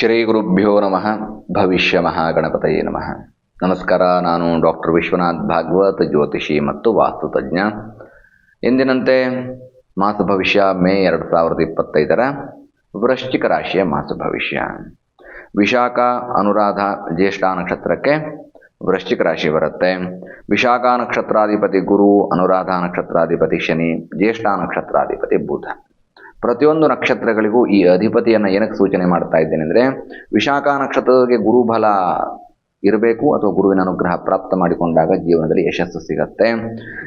ಶ್ರೀ ಗುರುಭ್ಯೋ ನಮಃ. ಭವಿಷ್ಯ ಮಹಾಗಣಪತಯೇ ನಮಃ. ನಮಸ್ಕಾರ, ನಾನು ಡಾಕ್ಟರ್ ವಿಶ್ವನಾಥ್ ಭಾಗವತ್, ಜ್ಯೋತಿಷಿ ಮತ್ತು ವಾಸ್ತುತಜ್ಞ ಎಂದಿನಂತೆ ಮಾಸ ಭವಿಷ್ಯ ಮೇ ಎರಡು ಸಾವಿರದ ಇಪ್ಪತ್ತೈದರ ವೃಶ್ಚಿಕ ರಾಶಿಯ ಮಾಸ ಭವಿಷ್ಯ. ವಿಶಾಖ, ಅನುರಾಧ, ಜ್ಯೇಷ್ಠ ನಕ್ಷತ್ರಕ್ಕೆ ವೃಶ್ಚಿಕ ರಾಶಿ ಬರುತ್ತೆ. ವಿಶಾಖ ನಕ್ಷತ್ರಾಧಿಪತಿ ಗುರು, ಅನುರಾಧ ನಕ್ಷತ್ರಾಧಿಪತಿ ಶನಿ, ಜ್ಯೇಷ್ಠ ನಕ್ಷತ್ರಾಧಿಪತಿ ಬುಧ. ಪ್ರತಿಯೊಂದು ನಕ್ಷತ್ರಗಳಿಗೂ ಈ ಅಧಿಪತಿಯನ್ನು ಏನಕ್ಕೆ ಸೂಚನೆ ಮಾಡ್ತಾ ಇದ್ದೇನೆ ಅಂದರೆ, ವಿಶಾಖ ನಕ್ಷತ್ರದವರಿಗೆ ಗುರುಬಲ ಇರಬೇಕು ಅಥವಾ ಗುರುವಿನ ಅನುಗ್ರಹ ಪ್ರಾಪ್ತ ಮಾಡಿಕೊಂಡಾಗ ಜೀವನದಲ್ಲಿ ಯಶಸ್ಸು ಸಿಗತ್ತೆ.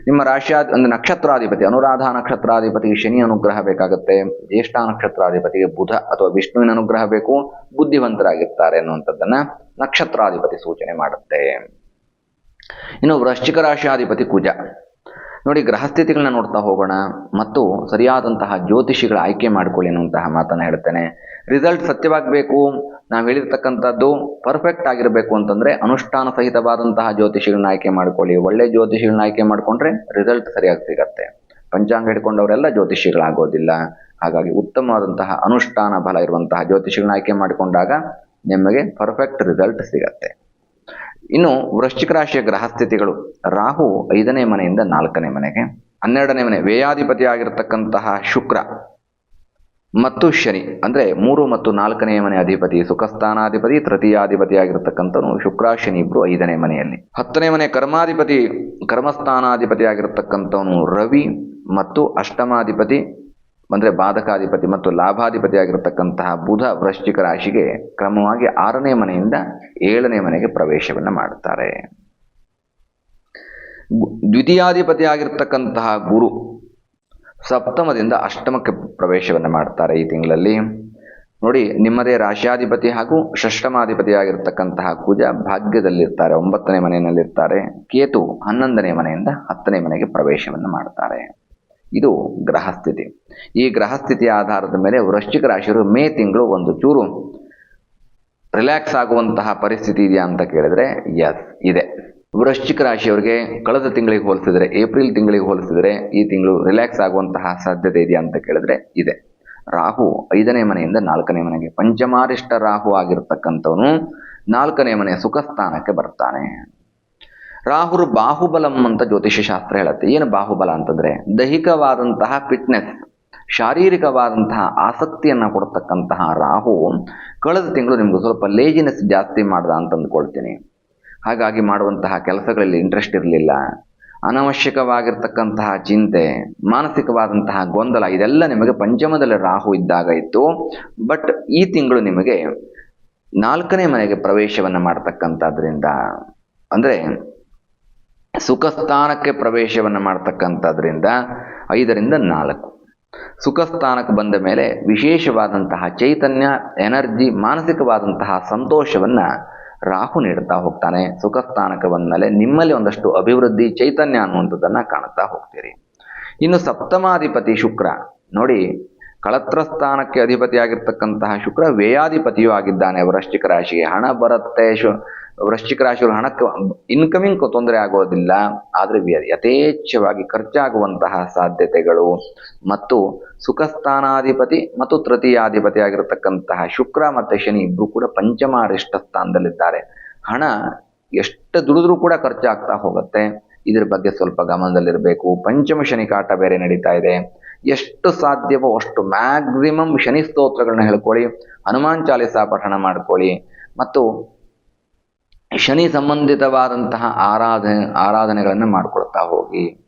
ನಿಮ್ಮ ರಾಶಿಯ ಒಂದು ನಕ್ಷತ್ರಾಧಿಪತಿ, ಅನುರಾಧ ನಕ್ಷತ್ರಾಧಿಪತಿ ಶನಿ ಅನುಗ್ರಹ ಬೇಕಾಗುತ್ತೆ, ಜ್ಯೇಷ್ಠ ನಕ್ಷತ್ರಾಧಿಪತಿಗೆ ಬುಧ ಅಥವಾ ವಿಷ್ಣುವಿನ ಅನುಗ್ರಹ ಬೇಕು, ಬುದ್ಧಿವಂತರಾಗಿರ್ತಾರೆ ಅನ್ನುವಂಥದ್ದನ್ನು ನಕ್ಷತ್ರಾಧಿಪತಿ ಸೂಚನೆ ಮಾಡುತ್ತೆ. ಇನ್ನು ವೃಶ್ಚಿಕ ರಾಶಿಯಾಧಿಪತಿ ಕುಜ. ನೋಡಿ ಗ್ರಹಸ್ಥಿತಿಗಳನ್ನ ನೋಡ್ತಾ ಹೋಗೋಣ. ಮತ್ತು ಸರಿಯಾದಂತಹ ಜ್ಯೋತಿಷಿಗಳ ಆಯ್ಕೆ ಮಾಡಿಕೊಳ್ಳಿ ಅನ್ನುವಂತಹ ಮಾತನ್ನು ಹೇಳ್ತೇನೆ. ರಿಸಲ್ಟ್ ಸತ್ಯವಾಗಬೇಕು. ನಾವು ಹೇಳಿರ್ತಕ್ಕಂಥದ್ದು ಪರ್ಫೆಕ್ಟ್ ಆಗಿರಬೇಕು ಅಂತಂದ್ರೆ ಅನುಷ್ಠಾನ ಸಹಿತವಾದಂತಹ ಜ್ಯೋತಿಷಿಗಳನ್ನ ಆಯ್ಕೆ ಮಾಡ್ಕೊಳ್ಳಿ. ಒಳ್ಳೆ ಜ್ಯೋತಿಷಿಗಳನ್ನ ಆಯ್ಕೆ ಮಾಡಿಕೊಂಡ್ರೆ ರಿಸಲ್ಟ್ ಸರಿಯಾಗಿ ಸಿಗತ್ತೆ. ಪಂಚಾಂಗ ಹಿಡ್ಕೊಂಡವರೆಲ್ಲ ಜ್ಯೋತಿಷಿಗಳಾಗೋದಿಲ್ಲ. ಹಾಗಾಗಿ ಉತ್ತಮವಾದಂತಹ ಅನುಷ್ಠಾನ ಬಲ ಇರುವಂತಹ ಜ್ಯೋತಿಷಿಗಳನ್ನ ಆಯ್ಕೆ ಮಾಡಿಕೊಂಡಾಗ ನಿಮಗೆ ಪರ್ಫೆಕ್ಟ್ ರಿಸಲ್ಟ್ ಸಿಗತ್ತೆ. ಇನ್ನು ವೃಶ್ಚಿಕ ರಾಶಿಯ ಗ್ರಹಸ್ಥಿತಿಗಳು ರಾಹು ಐದನೇ ಮನೆಯಿಂದ ನಾಲ್ಕನೇ ಮನೆಗೆ, ಹನ್ನೆರಡನೇ ಮನೆ ವ್ಯಯಾಧಿಪತಿ ಶುಕ್ರ ಮತ್ತು ಶನಿ, ಅಂದ್ರೆ ಮೂರು ಮತ್ತು ನಾಲ್ಕನೇ ಮನೆ ಅಧಿಪತಿ, ಸುಖಸ್ಥಾನಾಧಿಪತಿ ತೃತೀಯಾಧಿಪತಿ ಆಗಿರತಕ್ಕಂಥವನು ಶುಕ್ರ, ಶನಿ, ಇಬ್ರು ಐದನೇ ಮನೆಯಲ್ಲಿ. ಹತ್ತನೇ ಮನೆ ಕರ್ಮಾಧಿಪತಿ ಕರ್ಮಸ್ಥಾನಾಧಿಪತಿ ಆಗಿರತಕ್ಕಂಥವನು ರವಿ ಮತ್ತು ಅಷ್ಟಮಾಧಿಪತಿ ಅಂದ್ರೆ ಬಾಧಕಾಧಿಪತಿ ಮತ್ತು ಲಾಭಾಧಿಪತಿಯಾಗಿರತಕ್ಕಂತಹ ಬುಧ ವೃಶ್ಚಿಕ ರಾಶಿಗೆ ಕ್ರಮವಾಗಿ ಆರನೇ ಮನೆಯಿಂದ ಏಳನೇ ಮನೆಗೆ ಪ್ರವೇಶವನ್ನು ಮಾಡುತ್ತಾರೆ. ದ್ವಿತೀಯಾಧಿಪತಿಯಾಗಿರ್ತಕ್ಕಂತಹ ಗುರು ಸಪ್ತಮದಿಂದ ಅಷ್ಟಮಕ್ಕೆ ಪ್ರವೇಶವನ್ನು ಮಾಡ್ತಾರೆ ಈ ತಿಂಗಳಲ್ಲಿ. ನೋಡಿ, ನಿಮ್ಮದೇ ರಾಶಿಯಾಧಿಪತಿ ಹಾಗೂ ಷಷ್ಟಮಾಧಿಪತಿಯಾಗಿರ್ತಕ್ಕಂತಹ ಕುಜ ಭಾಗ್ಯದಲ್ಲಿರ್ತಾರೆ, ಒಂಬತ್ತನೇ ಮನೆಯಲ್ಲಿರ್ತಾರೆ. ಕೇತು ಹನ್ನೊಂದನೇ ಮನೆಯಿಂದ ಹತ್ತನೇ ಮನೆಗೆ ಪ್ರವೇಶವನ್ನು ಮಾಡ್ತಾರೆ. ಇದು ಗ್ರಹಸ್ಥಿತಿ. ಈ ಗ್ರಹಸ್ಥಿತಿಯ ಆಧಾರದ ಮೇಲೆ ವೃಶ್ಚಿಕ ರಾಶಿಯವರು ಮೇ ತಿಂಗಳು ಒಂದು ಚೂರು ರಿಲ್ಯಾಕ್ಸ್ ಆಗುವಂತಹ ಪರಿಸ್ಥಿತಿ ಇದೆಯಾ ಅಂತ ಕೇಳಿದರೆ ಎಸ್ ಇದೆ. ವೃಶ್ಚಿಕ ರಾಶಿಯವರಿಗೆ ಕಳೆದ ತಿಂಗಳಿಗೆ ಹೋಲಿಸಿದರೆ, ಏಪ್ರಿಲ್ ತಿಂಗಳಿಗೆ ಹೋಲಿಸಿದರೆ ಈ ತಿಂಗಳು ರಿಲ್ಯಾಕ್ಸ್ ಆಗುವಂತಹ ಸಾಧ್ಯತೆ ಇದೆಯಾ ಅಂತ ಕೇಳಿದ್ರೆ, ಇದೆ. ರಾಹು ಐದನೇ ಮನೆಯಿಂದ ನಾಲ್ಕನೇ ಮನೆಗೆ ಪಂಚಮಾರಿಷ್ಟ ರಾಹು ಆಗಿರ್ತಕ್ಕಂಥವನು ನಾಲ್ಕನೇ ಮನೆಯ ಸುಖ ಸ್ಥಾನಕ್ಕೆ ಬರ್ತಾನೆ. ರಾಹುರು ಬಾಹುಬಲಂ ಅಂತ ಜ್ಯೋತಿಷ್ಯ ಶಾಸ್ತ್ರ ಹೇಳುತ್ತೆ. ಏನು ಬಾಹುಬಲ ಅಂತಂದ್ರೆ? ದೈಹಿಕವಾದಂತಹ ಫಿಟ್ನೆಸ್ ಶಾರೀರಿಕವಾದಂತಹ ಆಸಕ್ತಿಯನ್ನ ಕೊಡ್ತಕ್ಕಂತಹ ರಾಹು ಕಳೆದ ತಿಂಗಳು ನಿಮ್ಗೆ ಸ್ವಲ್ಪ ಲೇಜಿನೆಸ್ ಜಾಸ್ತಿ ಮಾಡ್ದ ಅಂತ ಅಂದ್ಕೊಳ್ತೀನಿ ಹಾಗಾಗಿ ಮಾಡುವಂತಹ ಕೆಲಸಗಳಲ್ಲಿ ಇಂಟ್ರೆಸ್ಟ್ ಇರಲಿಲ್ಲ. ಅನವಶ್ಯಕವಾಗಿರ್ತಕ್ಕಂತಹ ಚಿಂತೆ, ಮಾನಸಿಕವಾದಂತಹ ಗೊಂದಲ, ಇದೆಲ್ಲ ನಿಮಗೆ ಪಂಚಮದಲ್ಲಿ ರಾಹು ಇದ್ದಾಗ ಇತ್ತು. ಬಟ್ ಈ ತಿಂಗಳು ನಿಮಗೆ ನಾಲ್ಕನೇ ಮನೆಗೆ ಪ್ರವೇಶವನ್ನು ಮಾಡ್ತಕ್ಕಂಥದ್ರಿಂದ, ಅಂದರೆ ಸುಖ ಸ್ಥಾನಕ್ಕೆ ಪ್ರವೇಶವನ್ನು ಮಾಡ್ತಕ್ಕಂಥದ್ರಿಂದ ಐದರಿಂದ ನಾಲ್ಕು. ಸುಖಸ್ಥಾನಕ್ಕೆ ಬಂದ ಮೇಲೆ ವಿಶೇಷವಾದಂತಹ ಚೈತನ್ಯ, ಎನರ್ಜಿ, ಮಾನಸಿಕವಾದಂತಹ ಸಂತೋಷವನ್ನ ರಾಹು ನೀಡುತ್ತಾ ಹೋಗ್ತಾನೆ. ಸುಖ ಸ್ಥಾನಕ್ಕೆ ಬಂದ ಮೇಲೆ ನಿಮ್ಮಲ್ಲಿ ಒಂದಷ್ಟು ಅಭಿವೃದ್ಧಿ, ಚೈತನ್ಯ ಅನ್ನುವಂಥದ್ದನ್ನ ಕಾಣುತ್ತಾ ಹೋಗ್ತೀರಿ. ಇನ್ನು ಸಪ್ತಮಾಧಿಪತಿ ಶುಕ್ರ, ನೋಡಿ ಕಳತ್ರ ಸ್ಥಾನಕ್ಕೆ ಅಧಿಪತಿಯಾಗಿರ್ತಕ್ಕಂತಹ ಶುಕ್ರ ವ್ಯಯಾಧಿಪತಿಯೂ ಆಗಿದ್ದಾನೆ. ವೃಶ್ಚಿಕ ರಾಶಿಗೆ ಹಣ ಬರುತ್ತೆ. ಶು, ವೃಶ್ಚಿಕ ರಾಶಿಯವರು ಹಣಕ್ಕೆ ಇನ್ಕಮಿಂಗ್ ತೊಂದರೆ ಆಗೋದಿಲ್ಲ. ಆದರೆ ಯಥೇಚ್ಛವಾಗಿ ಖರ್ಚಾಗುವಂತಹ ಸಾಧ್ಯತೆಗಳು. ಮತ್ತು ಸುಖಸ್ಥಾನಾಧಿಪತಿ ಮತ್ತು ತೃತೀಯಾಧಿಪತಿ ಆಗಿರತಕ್ಕಂತಹ ಶುಕ್ರ ಮತ್ತು ಶನಿ ಇಬ್ಬರು ಕೂಡ ಪಂಚಮಾರಿಷ್ಟ ಸ್ಥಾನದಲ್ಲಿದ್ದಾರೆ. ಹಣ ಎಷ್ಟು ದುಡಿದ್ರೂ ಕೂಡ ಖರ್ಚಾಗ್ತಾ ಹೋಗುತ್ತೆ. ಇದ್ರ ಬಗ್ಗೆ ಸ್ವಲ್ಪ ಗಮನದಲ್ಲಿರಬೇಕು. ಪಂಚಮ ಶನಿ ಕಾಟ ಬೇರೆ ನಡೀತಾ ಇದೆ. ಎಷ್ಟು ಸಾಧ್ಯವೋ ಅಷ್ಟು ಮ್ಯಾಕ್ಸಿಮಮ್ ಶನಿ ಸ್ತೋತ್ರಗಳನ್ನ ಹೇಳ್ಕೊಳ್ಳಿ. ಹನುಮಾನ್ ಚಾಲಿಸ ಪಠಣ ಮಾಡ್ಕೊಳ್ಳಿ. ಮತ್ತು ಶನಿ ಸಂಬಂಧಿತವಾದಂತಹ ಆರಾಧನೆ, ಆರಾಧನೆಗಳನ್ನು ಮಾಡ್ಕೊಳ್ತಾ ಹೋಗಿ.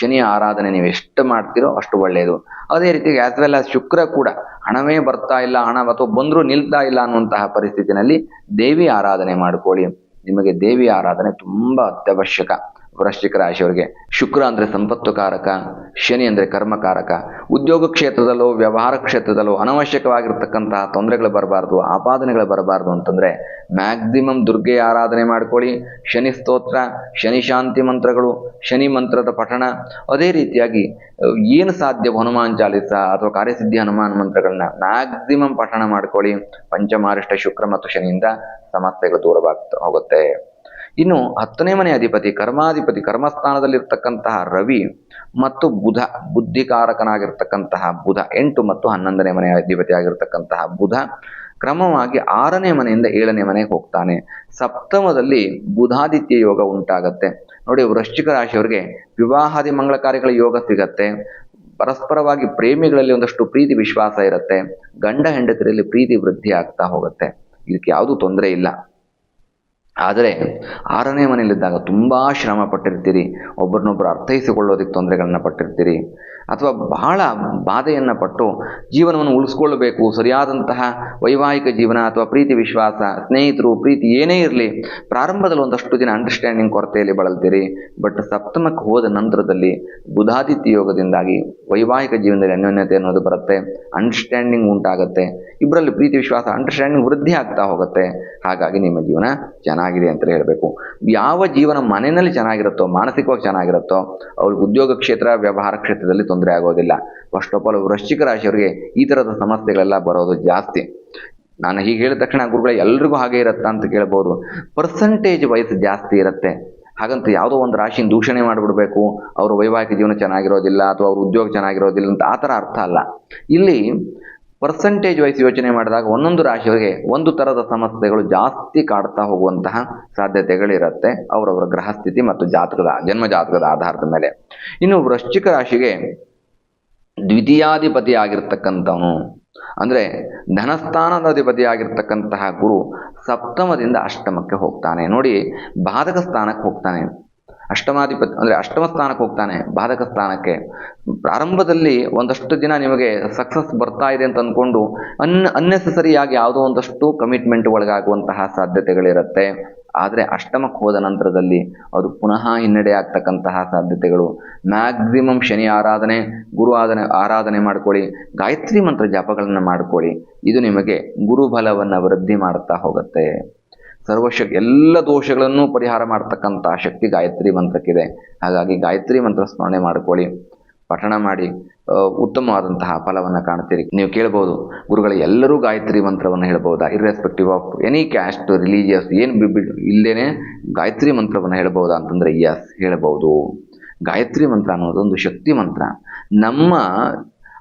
ಶನಿ ಆರಾಧನೆ ನೀವು ಎಷ್ಟು ಮಾಡ್ತೀರೋ ಅಷ್ಟು ಒಳ್ಳೆಯದು ಅದೇ ರೀತಿ ಆಸ್ ವೆಲ್ ಆಸ್ ಶುಕ್ರ ಕೂಡ ಹಣವೇ ಬರ್ತಾ ಇಲ್ಲ, ಹಣ ಅಥವಾ ಬಂದರೂ ನಿಲ್ತಾ ಇಲ್ಲ ಅನ್ನುವಂತಹ ಪರಿಸ್ಥಿತಿನಲ್ಲಿ ದೇವಿ ಆರಾಧನೆ ಮಾಡ್ಕೊಳ್ಳಿ. ನಿಮಗೆ ದೇವಿ ಆರಾಧನೆ ತುಂಬ ಅತ್ಯವಶ್ಯಕ. ವೃಶ್ಚಿಕ ರಾಶಿಯವರಿಗೆ ಶುಕ್ರ ಅಂದರೆ ಸಂಪತ್ತು ಕಾರಕ, ಶನಿ ಅಂದರೆ ಕರ್ಮಕಾರಕ ಉದ್ಯೋಗ ಕ್ಷೇತ್ರದಲ್ಲೋ, ವ್ಯವಹಾರ ಕ್ಷೇತ್ರದಲ್ಲೋ ಅನವಶ್ಯಕವಾಗಿರ್ತಕ್ಕಂತಹ ತೊಂದರೆಗಳು ಬರಬಾರ್ದು, ಆಪಾದನೆಗಳು ಬರಬಾರ್ದು ಅಂತಂದರೆ ಮ್ಯಾಕ್ಸಿಮಮ್ ದುರ್ಗೆ ಆರಾಧನೆ ಮಾಡ್ಕೊಳ್ಳಿ, ಶನಿ ಸ್ತೋತ್ರ, ಶನಿ ಶಾಂತಿ ಮಂತ್ರಗಳು, ಶನಿ ಮಂತ್ರದ ಪಠಣ, ಅದೇ ರೀತಿಯಾಗಿ, ಏನು ಸಾಧ್ಯ ಹನುಮಾನ್ ಚಾಲಿಸ ಅಥವಾ ಕಾರ್ಯಸಿದ್ಧಿ ಹನುಮಾನ್ ಮಂತ್ರಗಳನ್ನ ಮ್ಯಾಕ್ಸಿಮಮ್ ಪಠಣ ಮಾಡ್ಕೊಳ್ಳಿ ಪಂಚಮಾರಿಷ್ಟ ಶುಕ್ರ ಮತ್ತು ಶನಿಯಿಂದ ಸಮಸ್ಯೆಗಳು ದೂರವಾಗ್ತಾ ಹೋಗುತ್ತೆ. ಇನ್ನು ಹತ್ತನೇ ಮನೆ ಅಧಿಪತಿ, ಕರ್ಮಾಧಿಪತಿ, ಕರ್ಮಸ್ಥಾನದಲ್ಲಿರ್ತಕ್ಕಂತಹ ರವಿ ಮತ್ತು ಬುಧ, ಬುದ್ಧಿಕಾರಕನಾಗಿರ್ತಕ್ಕಂತಹ ಬುಧ, ಎಂಟು ಮತ್ತು ಹನ್ನೊಂದನೇ ಮನೆ ಅಧಿಪತಿ ಆಗಿರ್ತಕ್ಕಂತಹ ಬುಧ ಕ್ರಮವಾಗಿ ಆರನೇ ಮನೆಯಿಂದ ಏಳನೇ ಮನೆಗೆ ಹೋಗ್ತಾನೆ. ಸಪ್ತಮದಲ್ಲಿ ಬುಧಾದಿತ್ಯ ಯೋಗ ಉಂಟಾಗತ್ತೆ. ನೋಡಿ ವೃಶ್ಚಿಕ ರಾಶಿಯವರಿಗೆ ವಿವಾಹಾದಿ ಮಂಗಳ ಕಾರ್ಯಗಳ ಯೋಗ ಸಿಗತ್ತೆ. ಪರಸ್ಪರವಾಗಿ ಪ್ರೇಮಿಗಳಲ್ಲಿ ಒಂದಷ್ಟು ಪ್ರೀತಿ ವಿಶ್ವಾಸ ಇರುತ್ತೆ. ಗಂಡ ಹೆಂಡತಿರಲ್ಲಿ ಪ್ರೀತಿ ವೃದ್ಧಿ ಆಗ್ತಾ ಹೋಗುತ್ತೆ. ಇದಕ್ಕೆ ಯಾವುದೂ ತೊಂದರೆ ಇಲ್ಲ. ಆದರೆ ಆರನೇ ಮನೆಯಲ್ಲಿದ್ದಾಗ ತುಂಬ ಶ್ರಮ ಪಟ್ಟಿರ್ತೀರಿ ಒಬ್ಬರನ್ನೊಬ್ಬರು ಅರ್ಥೈಸಿಕೊಳ್ಳೋದಕ್ಕೆ ತೊಂದರೆಗಳನ್ನ ಪಟ್ಟಿರ್ತೀರಿ, ಅಥವಾ ಬಹಳ ಬಾಧೆಯನ್ನು ಪಟ್ಟು ಜೀವನವನ್ನು ಉಳಿಸ್ಕೊಳ್ಬೇಕು, ಸರಿಯಾದಂತಹ ವೈವಾಹಿಕ ಜೀವನ ಅಥವಾ ಪ್ರೀತಿ ವಿಶ್ವಾಸ, ಸ್ನೇಹಿತರು, ಪ್ರೀತಿ ಏನೇ ಇರಲಿ, ಪ್ರಾರಂಭದಲ್ಲಿ ಒಂದಷ್ಟು ದಿನ ಅಂಡರ್ಸ್ಟ್ಯಾಂಡಿಂಗ್ ಕೊರತೆಯಲ್ಲಿ ಬಳಲ್ತೀರಿ ಬಟ್ ಸಪ್ತಮಕ್ಕೆ ಹೋದ ನಂತರದಲ್ಲಿ ಬುಧಾದಿತ್ಯ ಯೋಗದಿಂದಾಗಿ ವೈವಾಹಿಕ ಜೀವನದಲ್ಲಿ ಅನ್ಯೋನ್ಯತೆ ಅನ್ನೋದು ಬರುತ್ತೆ ಅಂಡರ್ಸ್ಟ್ಯಾಂಡಿಂಗ್ ಉಂಟಾಗುತ್ತೆ. ಇಬ್ಬರಲ್ಲಿ ಪ್ರೀತಿ, ವಿಶ್ವಾಸ ಅಂಡರ್ಸ್ಟ್ಯಾಂಡಿಂಗ್ ವೃದ್ಧಿ ಆಗ್ತಾ ಹೋಗುತ್ತೆ. ಹಾಗಾಗಿ ನಿಮ್ಮ ಜೀವನ ಚೆನ್ನಾಗಿದೆ ಅಂತ ಹೇಳಬೇಕು. ಯಾವ ಜೀವನ ಮನೆಯಲ್ಲಿ ಚೆನ್ನಾಗಿರುತ್ತೋ, ಮಾನಸಿಕವಾಗಿ ಚೆನ್ನಾಗಿರುತ್ತೋ, ಅವ್ರಿಗೆ ಉದ್ಯೋಗ ಕ್ಷೇತ್ರ, ವ್ಯವಹಾರ ಕ್ಷೇತ್ರದಲ್ಲಿ ತೊಂದರೆ ಆಗೋದಿಲ್ಲ. ಫಸ್ಟ್ ಆಫ್ ಆಲ್ ವೃಶ್ಚಿಕ ರಾಶಿಯವರಿಗೆ ಈ ಥರದ ಸಮಸ್ಯೆಗಳೆಲ್ಲ ಬರೋದು ಜಾಸ್ತಿ. ನಾನು ಹೀಗೆ ಹೇಳಿದ ತಕ್ಷಣ ಗುರುಗಳ, ಎಲ್ರಿಗೂ ಹಾಗೆ ಇರುತ್ತಾ ಅಂತ ಕೇಳ್ಬೋದು. ಪರ್ಸಂಟೇಜ್ ವಯಸ್ಸು ಜಾಸ್ತಿ ಇರುತ್ತೆ. ಹಾಗಂತ ಯಾವುದೋ ಒಂದು ರಾಶಿನ ದೂಷಣೆ ಮಾಡಿಬಿಡ್ಬೇಕು, ಅವ್ರ ವೈವಾಹಿಕ ಜೀವನ ಚೆನ್ನಾಗಿರೋದಿಲ್ಲ ಅಥವಾ ಅವ್ರ ಉದ್ಯೋಗ ಚೆನ್ನಾಗಿರೋದಿಲ್ಲ ಅಂತ ಆ ಥರ ಅರ್ಥ ಅಲ್ಲ. ಇಲ್ಲಿ ಪರ್ಸೆಂಟೇಜ್ ವೈಸ್ ಯೋಚನೆ ಮಾಡಿದಾಗ ಒಂದೊಂದು ರಾಶಿಯವರಿಗೆ ಒಂದು ಥರದ ಸಮಸ್ಯೆಗಳು ಜಾಸ್ತಿ ಕಾಡ್ತಾ ಹೋಗುವಂತಹ ಸಾಧ್ಯತೆಗಳಿರುತ್ತೆ ಅವರವರ ಗ್ರಹಸ್ಥಿತಿ ಮತ್ತು ಜಾತಕದ, ಜನ್ಮ ಜಾತಕದ ಆಧಾರದ ಮೇಲೆ. ಇನ್ನು ವೃಶ್ಚಿಕ ರಾಶಿಗೆ ದ್ವಿತೀಯಾಧಿಪತಿ ಆಗಿರ್ತಕ್ಕಂಥವನು ಅಂದರೆ ಧನಸ್ಥಾನದ ಅಧಿಪತಿ ಆಗಿರ್ತಕ್ಕಂತಹ ಗುರು ಸಪ್ತಮದಿಂದ ಅಷ್ಟಮಕ್ಕೆ ಹೋಗ್ತಾನೆ. ನೋಡಿ ಬಾಧಕ ಸ್ಥಾನಕ್ಕೆ ಹೋಗ್ತಾನೆ. ಅಷ್ಟಮಾಧಿಪತಿ ಅಂದರೆ ಅಷ್ಟಮ ಸ್ಥಾನಕ್ಕೆ ಹೋಗ್ತಾನೆ, ಬಾಧಕ ಸ್ಥಾನಕ್ಕೆ. ಪ್ರಾರಂಭದಲ್ಲಿ ಒಂದಷ್ಟು ದಿನ ನಿಮಗೆ ಸಕ್ಸಸ್ ಬರ್ತಾ ಇದೆ ಅಂತ ಅಂದ್ಕೊಂಡು ಅನ್ ಅನ್ನೆಸೆಸರಿಯಾಗಿ ಯಾವುದೋ ಒಂದಷ್ಟು ಕಮಿಟ್ಮೆಂಟ್ ಒಳಗಾಗುವಂತಹ ಸಾಧ್ಯತೆಗಳಿರುತ್ತೆ. ಆದರೆ ಅಷ್ಟಮಕ್ಕೆ ಹೋದ ನಂತರದಲ್ಲಿ ಅದು ಪುನಃ ಹಿನ್ನಡೆ ಆಗ್ತಕ್ಕಂತಹ ಸಾಧ್ಯತೆಗಳು. ಮ್ಯಾಕ್ಸಿಮಮ್ ಶನಿ ಆರಾಧನೆ, ಗುರು ಆರಾಧನೆ ಆರಾಧನೆ ಮಾಡ್ಕೊಳ್ಳಿ, ಗಾಯತ್ರಿ ಮಂತ್ರ ಜಪಗಳನ್ನು ಮಾಡ್ಕೊಳ್ಳಿ. ಇದು ನಿಮಗೆ ಗುರುಬಲವನ್ನು ವೃದ್ಧಿ ಮಾಡ್ತಾ ಹೋಗುತ್ತೆ. ಸರ್ವಶಕ್ತಿ ಎಲ್ಲ ದೋಷಗಳನ್ನು ಪರಿಹಾರ ಮಾಡ್ತಕ್ಕಂಥ ಶಕ್ತಿ ಗಾಯತ್ರಿ ಮಂತ್ರಕ್ಕಿದೆ. ಹಾಗಾಗಿ ಗಾಯತ್ರಿ ಮಂತ್ರ ಸ್ಮರಣೆ ಮಾಡ್ಕೊಳ್ಳಿ. ಪಠಣ ಮಾಡಿ ಉತ್ತಮವಾದಂತಹ ಫಲವನ್ನು ಕಾಣ್ತೀರಿ. ನೀವು ಕೇಳ್ಬೋದು, ಗುರುಗಳ, ಎಲ್ಲರೂ ಗಾಯತ್ರಿ ಮಂತ್ರವನ್ನು ಹೇಳ್ಬೋದಾ? Irrespective of any caste religious ಏನು ಬಿ ಇಲ್ಲದೇನೆ ಗಾಯತ್ರಿ ಮಂತ್ರವನ್ನು ಹೇಳ್ಬೋದಾ ಅಂತಂದರೆ ಯಸ್ ಹೇಳ್ಬೋದು. ಗಾಯತ್ರಿ ಮಂತ್ರ ಅನ್ನೋದೊಂದು ಶಕ್ತಿ ಮಂತ್ರ. ನಮ್ಮ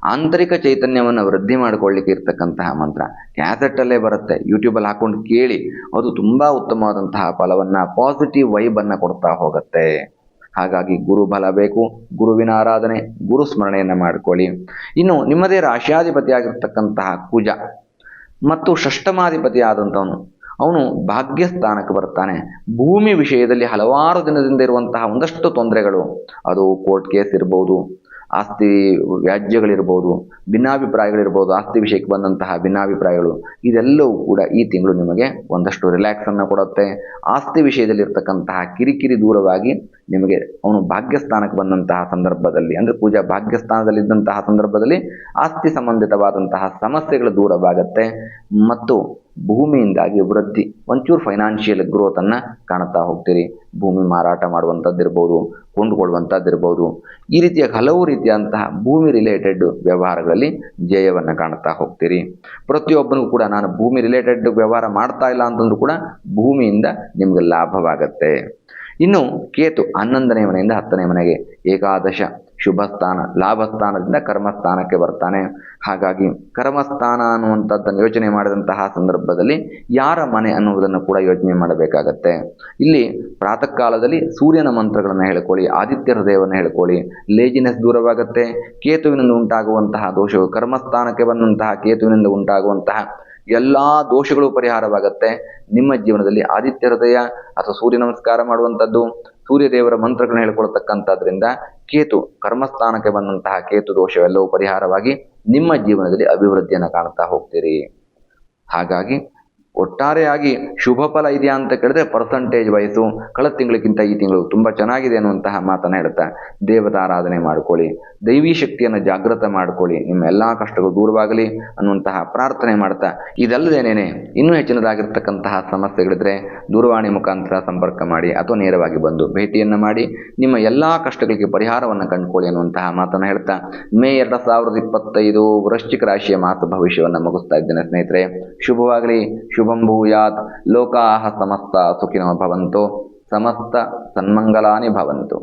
ಆಂತರಿಕ ಚೈತನ್ಯವನ್ನು ವೃದ್ಧಿ ಮಾಡಿಕೊಳ್ಳಿಕ್ಕೆ ಇರ್ತಕ್ಕಂತಹ ಮಂತ್ರ. ಕ್ಯಾಸೆಟ್ಟಲ್ಲೇ ಬರುತ್ತೆ. ಯೂಟ್ಯೂಬಲ್ಲಿ ಹಾಕೊಂಡು ಕೇಳಿ, ಅದು ತುಂಬ ಉತ್ತಮವಾದಂತಹ ಫಲವನ್ನು ಪಾಸಿಟಿವ್ ವೈಬನ್ನು ಕೊಡ್ತಾ ಹೋಗುತ್ತೆ. ಹಾಗಾಗಿ ಗುರು ಬಲ ಬೇಕು. ಗುರುವಿನ ಆರಾಧನೆ, ಗುರು ಸ್ಮರಣೆಯನ್ನು ಮಾಡಿಕೊಳ್ಳಿ. ಇನ್ನು ನಿಮ್ಮದೇ ರಾಶಿಯಾಧಿಪತಿಯಾಗಿರ್ತಕ್ಕಂತಹ ಕುಜ ಮತ್ತು ಷಷ್ಟಮಾಧಿಪತಿ ಆದಂಥವನು ಅವನು ಭಾಗ್ಯಸ್ಥಾನಕ್ಕೆ ಬರ್ತಾನೆ. ಭೂಮಿ ವಿಷಯದಲ್ಲಿ ಹಲವಾರು ದಿನದಿಂದ ಇರುವಂತಹ ಒಂದಷ್ಟು ತೊಂದರೆಗಳು. ಅದು ಕೋರ್ಟ್ ಕೇಸ್ ಇರ್ಬೋದು. ಆಸ್ತಿ ವ್ಯಾಜ್ಯಗಳಿರ್ಬೋದು, ಭಿನ್ನಾಭಿಪ್ರಾಯಗಳಿರ್ಬೋದು, ಆಸ್ತಿ ವಿಷಯಕ್ಕೆ ಬಂದಂತಹ ಭಿನ್ನಾಭಿಪ್ರಾಯಗಳು, ಇದೆಲ್ಲವೂ ಕೂಡ ಈ ತಿಂಗಳು ನಿಮಗೆ ಒಂದಷ್ಟು ರಿಲ್ಯಾಕ್ಸನ್ನು ಕೊಡುತ್ತೆ. ಆಸ್ತಿ ವಿಷಯದಲ್ಲಿರ್ತಕ್ಕಂತಹ ಕಿರಿಕಿರಿ ದೂರವಾಗಿ ನಿಮಗೆ ಅವನು ಭಾಗ್ಯಸ್ಥಾನಕ್ಕೆ ಬಂದಂತಹ ಸಂದರ್ಭದಲ್ಲಿ, ಅಂದರೆ ಪೂಜಾ ಭಾಗ್ಯಸ್ಥಾನದಲ್ಲಿದ್ದಂತಹ ಸಂದರ್ಭದಲ್ಲಿ ಆಸ್ತಿ ಸಂಬಂಧಿತವಾದಂತಹ ಸಮಸ್ಯೆಗಳು ದೂರವಾಗುತ್ತೆ ಮತ್ತು ಭೂಮಿಯಿಂದಾಗಿ ವೃದ್ಧಿ, ಒಂಚೂರು ಫೈನಾನ್ಷಿಯಲ್ ಗ್ರೋತನ್ನು ಕಾಣುತ್ತಾ ಹೋಗ್ತೀರಿ. ಭೂಮಿ ಮಾರಾಟ ಮಾಡುವಂಥದ್ದಿರ್ಬೋದು ಕೊಂಡುಕೊಳ್ಳುವಂಥದ್ದಿರ್ಬೋದು ಈ ರೀತಿಯ ಹಲವು ರೀತಿಯಾದಂತಹ ಭೂಮಿ ರಿಲೇಟೆಡ್ ವ್ಯವಹಾರಗಳಲ್ಲಿ ಜಯವನ್ನು ಕಾಣುತ್ತಾ ಹೋಗ್ತೀರಿ. ಪ್ರತಿಯೊಬ್ಬನಿಗೂ ಕೂಡ ನಾನು ಭೂಮಿ ರಿಲೇಟೆಡ್ ವ್ಯವಹಾರ ಮಾಡ್ತಾ ಇಲ್ಲ ಅಂತಂದ್ರೂ ಕೂಡ ಭೂಮಿಯಿಂದ ನಿಮಗೆ ಲಾಭವಾಗತ್ತೆ. ಇನ್ನು ಕೇತು ಹನ್ನೊಂದನೇ ಮನೆಯಿಂದ ಹತ್ತನೇ ಮನೆಗೆ ಏಕಾದಶ ಶುಭಸ್ಥಾನ, ಲಾಭಸ್ಥಾನದಿಂದ ಲಾಭ ಸ್ಥಾನದಿಂದ ಕರ್ಮಸ್ಥಾನಕ್ಕೆ ಬರ್ತಾನೆ. ಹಾಗಾಗಿ ಕರ್ಮಸ್ಥಾನ ಅನ್ನುವಂಥದ್ದನ್ನು ಯೋಚನೆ ಮಾಡಿದಂತಹ ಸಂದರ್ಭದಲ್ಲಿ ಯಾರ ಮನೆ ಅನ್ನುವುದನ್ನು ಕೂಡ ಯೋಚನೆ ಮಾಡಬೇಕಾಗತ್ತೆ. ಇಲ್ಲಿ ಪ್ರಾತಃ ಕಾಲದಲ್ಲಿ ಸೂರ್ಯನ ಮಂತ್ರಗಳನ್ನು ಹೇಳ್ಕೊಳ್ಳಿ, ಆದಿತ್ಯ ಹೃದಯವನ್ನು ಹೇಳ್ಕೊಳ್ಳಿ. ಲೇಜಿನೆಸ್ ದೂರವಾಗುತ್ತೆ, ಕೇತುವಿನಿಂದ ಉಂಟಾಗುವಂತಹ ದೋಷವು ಕರ್ಮಸ್ಥಾನಕ್ಕೆ ಬಂದಂತಹ ಕೇತುವಿನಿಂದ ಉಂಟಾಗುವಂತಹ ಎಲ್ಲ ದೋಷಗಳು ಪರಿಹಾರವಾಗತ್ತೆ. ನಿಮ್ಮ ಜೀವನದಲ್ಲಿ ಆದಿತ್ಯ ಹೃದಯ ಅಥವಾ ಸೂರ್ಯ ನಮಸ್ಕಾರ ಮಾಡುವಂಥದ್ದು, ಸೂರ್ಯ ದೇವರ ಮಂತ್ರಗಳನ್ನ ಹೇಳ್ಕೊಳ್ತಕ್ಕಂಥದ್ರಿಂದ ಕೇತು, ಕರ್ಮಸ್ಥಾನಕ್ಕೆ ಬಂದಂತಹ ಕೇತು ದೋಷವೆಲ್ಲವೂ ಪರಿಹಾರವಾಗಿ ನಿಮ್ಮ ಜೀವನದಲ್ಲಿ ಅಭಿವೃದ್ಧಿಯನ್ನು ಕಾಣ್ತಾ ಹೋಗ್ತೀರಿ. ಹಾಗಾಗಿ ಒಟ್ಟಾರೆಯಾಗಿ ಶುಭ ಫಲ ಇದೆಯಾ ಅಂತ ಕೇಳಿದ್ರೆ ಪರ್ಸಂಟೇಜ್ ವಯಸ್ಸು ಕಳೆದ ತಿಂಗಳಿಗಿಂತ ಈ ತಿಂಗಳು ತುಂಬಾ ಚೆನ್ನಾಗಿದೆ ಅನ್ನುವಂತಹ ಮಾತನ್ನು ಹೇಳ್ತಾ ದೇವತಾರಾಧನೆ ಮಾಡ್ಕೊಳ್ಳಿ, ದೈವಿ ಶಕ್ತಿಯನ್ನು ಜಾಗೃತ ಮಾಡ್ಕೊಳ್ಳಿ, ನಿಮ್ಮ ಎಲ್ಲಾ ಕಷ್ಟಗಳು ದೂರವಾಗಲಿ ಅನ್ನುವಂತಹ ಪ್ರಾರ್ಥನೆ ಮಾಡ್ತಾ, ಇದಲ್ಲದೇನೇನೆ ಇನ್ನೂ ಹೆಚ್ಚಿನದಾಗಿರ್ತಕ್ಕಂತಹ ಸಮಸ್ಯೆಗಳಿದ್ರೆ ದೂರವಾಣಿ ಮುಖಾಂತರ ಸಂಪರ್ಕ ಮಾಡಿ ಅಥವಾ ನೇರವಾಗಿ ಬಂದು ಭೇಟಿಯನ್ನು ಮಾಡಿ, ನಿಮ್ಮ ಎಲ್ಲಾ ಕಷ್ಟಗಳಿಗೆ ಪರಿಹಾರವನ್ನು ಕಂಡುಕೊಳ್ಳಿ ಅನ್ನುವಂತಹ ಮಾತನ್ನ ಹೇಳ್ತಾ, ಮೇ ಎರಡು ಸಾವಿರದ ಇಪ್ಪತ್ತೈದು ವೃಶ್ಚಿಕ ರಾಶಿಯ ಮಾಸ ಭವಿಷ್ಯವನ್ನು ಮುಗಿಸ್ತಾ ಇದ್ದೇನೆ ಸ್ನೇಹಿತರೆ. ಶುಭವಾಗಲಿ, ಶುಭಂ శుభం భూయాత్ లోకా సమస్త సుఖినో భవంతో సమస్త సన్మంగళాని భవంతు.